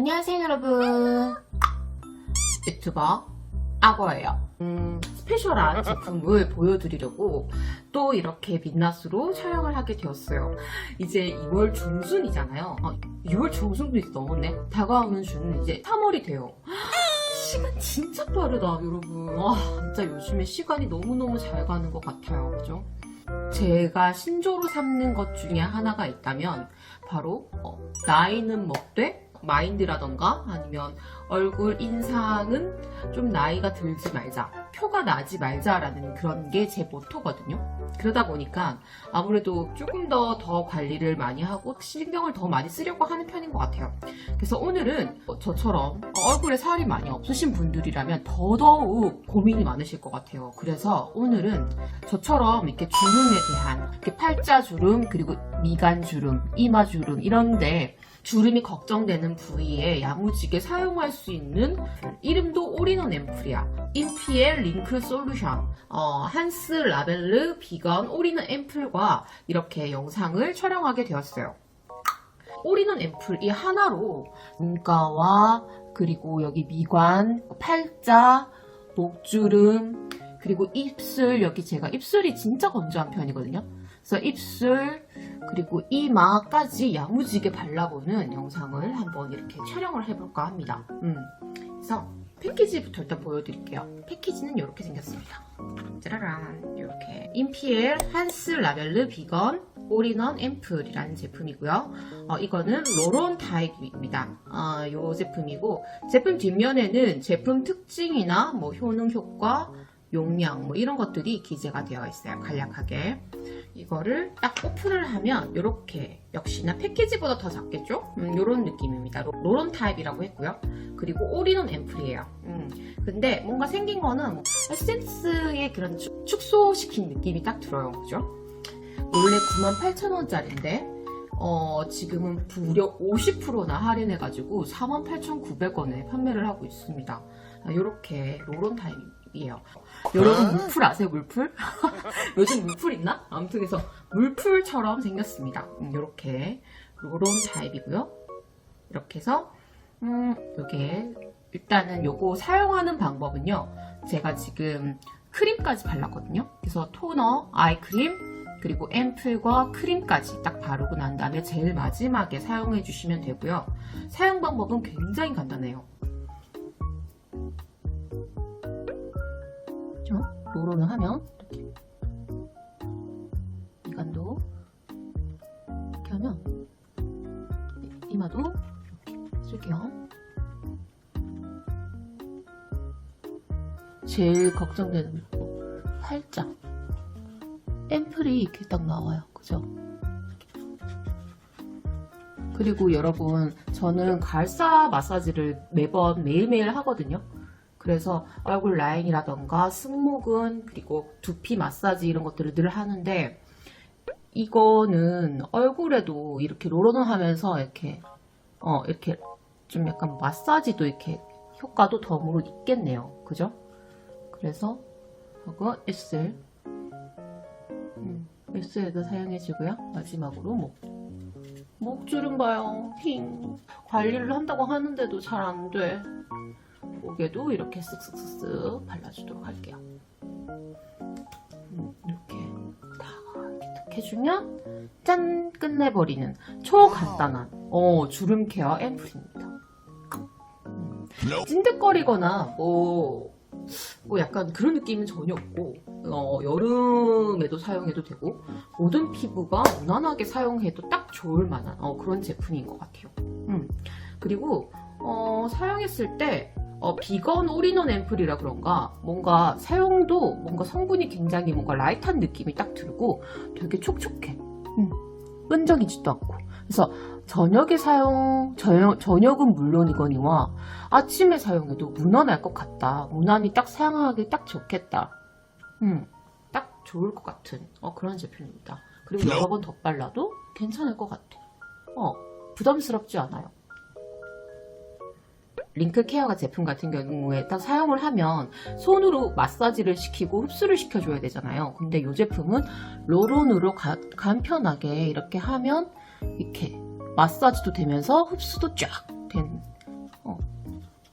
안녕하세요 여러분. 유튜버 악어예요. 음, 스페셜한 제품을 보여드리려고 또 이렇게 민낯으로 촬영을 하게 되었어요. 이제 2월 중순이잖아요. 어, 2월 중순도 이제 넘었네. 다가오는 주는 이제 3월이 돼요. 시간 진짜 빠르다 여러분. 와 진짜 요즘에 시간이 너무너무 잘 가는 것 같아요. 그죠? 제가 신조로 삼는 것 중에 하나가 있다면 바로 어, 나이는 먹되 마인드라던가 아니면 얼굴 인상은 좀 나이가 들지 말자 표가 나지 말자라는 그런 게 제 모토거든요. 그러다 보니까 아무래도 조금 더 더 관리를 많이 하고 신경을 더 많이 쓰려고 하는 편인 것 같아요. 그래서 오늘은 어, 저처럼 얼굴에 살이 많이 없으신 분들이라면 더더욱 고민이 많으실 것 같아요. 그래서 오늘은 저처럼 이렇게 주름에 대한 이렇게 팔자 주름 그리고 미간 주름, 이마 주름 이런데 주름이 걱정되는 부위에 야무지게 사용할 수 있는 이름도 올인원 앰플이야. 인피엘 링크 솔루션 어, 한스 라벨르 비건 올인원 앰플과 이렇게 영상을 촬영하게 되었어요. 올인원 앰플 이 하나로 눈가와 그리고 여기 미관, 팔자, 목주름 그리고 입술 여기 제가 입술이 진짜 건조한 편이거든요. 그래서 입술 그리고 이마까지 야무지게 발라보는 영상을 한번 이렇게 촬영을 해볼까 합니다. 음. 그래서 패키지부터 일단 보여드릴게요. 패키지는 이렇게 생겼습니다. 짜라란 이렇게 인피엘 한스 라벨르 비건 올인원 앰플이라는 제품이고요. 어, 이거는 로론 타입입니다. 어, 이 제품이고 제품 뒷면에는 제품 특징이나 뭐 효능 효과 용량 뭐 이런 것들이 기재가 되어 있어요. 간략하게. 이거를 딱 오픈을 하면 이렇게 역시나 패키지보다 더 작겠죠? 음, 이런 느낌입니다. 로- 로론 타입이라고 했고요. 그리고 올인원 앰플이에요. 음, 근데 뭔가 생긴 거는 뭐 에센스의 그런 축- 축소시킨 느낌이 딱 들어요. 그죠? 원래 98,000원짜리인데 어, 지금은 무려 50%나 할인해가지고 48,900원에 판매를 하고 있습니다. 이렇게 로론 타입 이에요. 여러분 물풀 아세요? 물풀? 요즘 물풀 있나? 아무튼 그래서 물풀처럼 생겼습니다. 이렇게 로론 타입이고요. 이렇게 해서 음, 요게 일단은 요거 사용하는 방법은요. 제가 지금 크림까지 발랐거든요. 그래서 토너, 아이크림, 그리고 앰플과 크림까지 딱 바르고 난 다음에 제일 마지막에 사용해 주시면 되고요. 사용 방법은 굉장히 간단해요. 그죠? 로로를 하면 이렇게 미간도 이렇게 하면 이마도 이렇게 쓸게요. 제일 걱정되는 거 팔자 앰플이 이렇게 딱 나와요. 그죠? 그리고 여러분 저는 가을사 마사지를 매번 매일매일 하거든요. 그래서 얼굴 라인이라던가 승모근 그리고 두피 마사지 이런 것들을 늘 하는데 이거는 얼굴에도 이렇게 롤온을 하면서 이렇게 어 이렇게 좀 약간 마사지도 이렇게 효과도 덤으로 있겠네요. 그죠? 그래서 하고 입술 음, 입술에도 사용해주고요. 마지막으로 목 목주름 봐요. 힝 관리를 한다고 하는데도 잘 안 돼. 목에도 이렇게 쓱쓱쓱쓱 발라주도록 할게요. 음, 이렇게 다 이렇게 딱 해주면 짠 끝내버리는 초간단한 어, 주름 케어 앰플입니다. 음, 찐득거리거나 뭐, 뭐 약간 그런 느낌은 전혀 없고 어, 여름에도 사용해도 되고 모든 피부가 무난하게 사용해도 딱 좋을 만한 어, 그런 제품인 것 같아요. 음, 그리고 어, 사용했을 때 어, 비건 올인원 앰플이라 그런가 뭔가 사용도 뭔가 성분이 굉장히 뭔가 라이트한 느낌이 딱 들고 되게 촉촉해. 음, 끈적이지도 않고. 그래서 저녁에 사용, 저녁, 저녁 은 물론이거니와 아침에 사용해도 무난할 것 같다. 무난히 딱 사용하기 딱 좋겠다. 음, 딱 좋을 것 같은 어, 그런 제품입니다. 그리고 여러 번 덧발라도 괜찮을 것 같아. 어, 부담스럽지 않아요. 링크 케어 가 제품 같은 경우에 딱 사용을 하면 손으로 마사지를 시키고 흡수를 시켜줘야 되잖아요. 근데 이 제품은 로론으로 가- 간편하게 이렇게 하면 이렇게 마사지도 되면서 흡수도 쫙된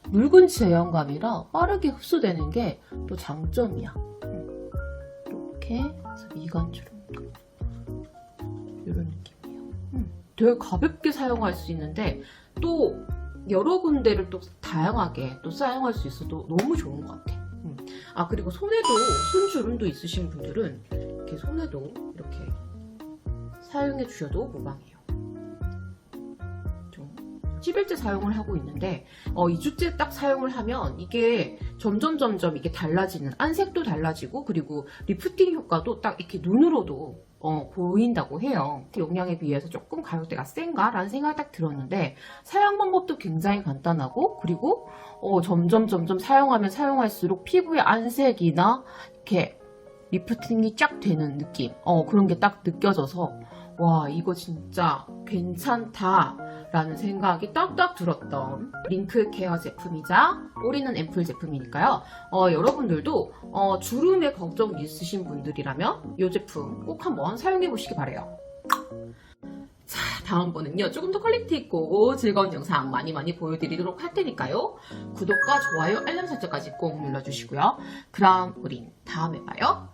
묽은 제형감이라 빠르게 흡수되는 게 또 장점이야. 음. 이렇게 미간주름 이런 느낌이에요. 음. 되게 가볍게 사용할 수 있는데 또 여러 군데를 또 다양하게 또 사용할 수 있어도 너무 좋은 것 같아. 음. 아 그리고 손에도 손주름도 있으신 분들은 이렇게 손에도 이렇게 사용해 주셔도 무방해요. 좀 10일째 사용을 하고 있는데 어, 2주째 딱 사용을 하면 이게 점점 점점 이게 달라지는 안색도 달라지고 그리고 리프팅 효과도 딱 이렇게 눈으로도 어, 보인다고 해요. 용량에 비해서 조금 가격대가 센가 라는 생각이 딱 들었는데 사용 방법도 굉장히 간단하고 그리고 어, 점점 점점 사용하면 사용할수록 피부의 안색이나 이렇게 리프팅이 쫙 되는 느낌 어, 그런 게 딱 느껴져서 와 이거 진짜 괜찮다 라는 생각이 딱딱 들었던 링크 케어 제품이자 뿌리는 앰플 제품이니까요. 어, 여러분들도 어, 주름에 걱정 있으신 분들이라면 이 제품 꼭 한번 사용해 보시기 바래요. 자 다음번은요. 조금 더 퀄리티 있고 즐거운 영상 많이 많이 보여드리도록 할 테니까요. 구독과 좋아요 알람 설정까지 꼭 눌러주시고요. 그럼 우린 다음에 봐요